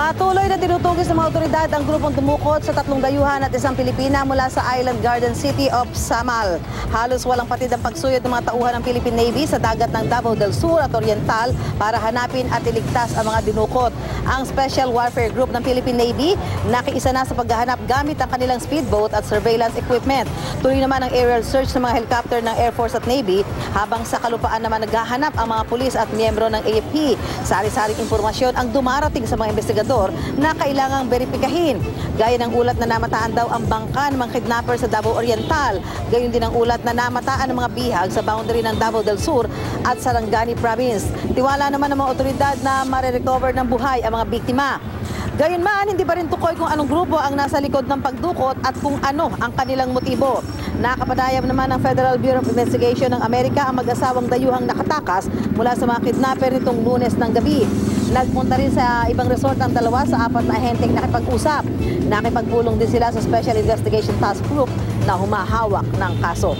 Patuloy na tinutugis ng mga otoridad ang grupong tumukot sa tatlong dayuhan at isang Pilipina mula sa Island Garden City of Samal. Halos walang patid ang pagsuyod ng mga tauhan ng Philippine Navy sa dagat ng Davao del Sur at Oriental para hanapin at iligtas ang mga dinukot. Ang Special Warfare Group ng Philippine Navy nakiisa na sa paghahanap gamit ang kanilang speedboat at surveillance equipment. Tuloy naman ang aerial search ng mga helicopter ng Air Force at Navy habang sa kalupaan naman naghahanap ang mga pulis at miyembro ng AFP. Sari-saring impormasyon ang dumarating sa mga investigador na kailangang beripikahin. Gaya ng ulat na namataan daw ang bangka ng mga kidnapper sa Davao Oriental. Gayon din ang ulat na namataan ng mga bihag sa boundary ng Davao del Sur at Sarangani Province. Tiwala naman ng mga otoridad na marerecover ng buhay ang mga biktima. Gayunman, hindi pa rin tukoy kung anong grupo ang nasa likod ng pagdukot at kung ano ang kanilang motibo. Nakapadayam naman ng Federal Bureau of Investigation ng Amerika ang mag-asawang dayuhang nakatakas mula sa mga kidnapper nitong lunes ng gabi. Nagpunta rin sa ibang resort ang dalawa sa apat na ahenteng nakipag-usap. Nakipagpulong din sila sa Special Investigation Task Group na humahawak ng kaso.